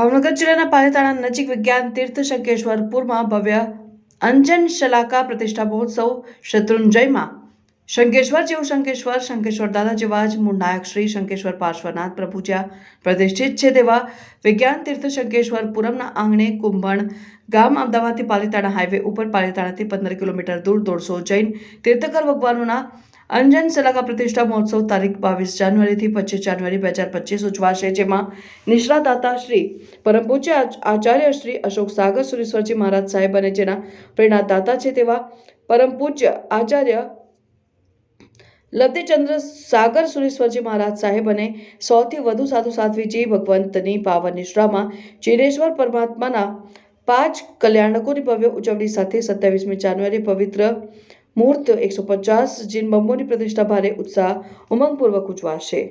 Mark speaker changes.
Speaker 1: ભાવનગર જિલ્લાના પાલીતાણા નજીક વિજ્ઞાન તીર્થ શંકેશ્વરપુરમાં ભવ્ય અંજન શલાકા પ્રતિષ્ઠા મહોત્સવ શત્રુંજયમાં. શંકેશ્વર જેવું શંકેશ્વર શંકેશ્વર દાદા જેવા જ મૂળ નાયક શ્રી શંકેશ્વર પાર્શ્વનાથ પ્રભુ જ્યાં પ્રતિષ્ઠિત છે તેવા વિજ્ઞાન તીર્થ શંકેશ્વર પુરમના આંગણે કુંભણ ગામ અમદાવાદથી પાલીતાણા હાઈવે ઉપર પાલીતાણાથી પંદર કિલોમીટર દૂર દોઢસો જૈન તીર્થકર ભગવાનોના અંજન સલાકા પ્રતિષ્ઠા મહોત્સવ તારીખ બાવીસ જાન્યુઆરીથી પચીસ જાન્યુઆરી બે હજાર પચીસ ઉજવાશે, જેમાં નિષ્ણાદાતા શ્રી પરમ પૂજ્ય આચાર્ય શ્રી અશોક સાગર સુરેશ્વરજી મહારાજ સાહેબ અને જેના પ્રેરણાદાતા છે તેવા પરમ પૂજ્ય આચાર્ય લબ્ધિચંદ્ર સાગર સુરેશ્વરજી મહારાજ સાહેબ અને સૌથી વધુ સાધુ સાધ્વીજી ભગવંતની પાવન નિશ્રામાં ચિરેશ્વર પરમાત્માના પાંચ કલ્યાણકોની ભવ્ય ઉજવણી સાથે સત્યાવીસમી જાન્યુઆરી પવિત્ર મુહૂર્ત એકસો પચાસ જીન બંબોની પ્રતિષ્ઠા ભારે ઉત્સાહ ઉમંગપૂર્વક ઉજવાશે.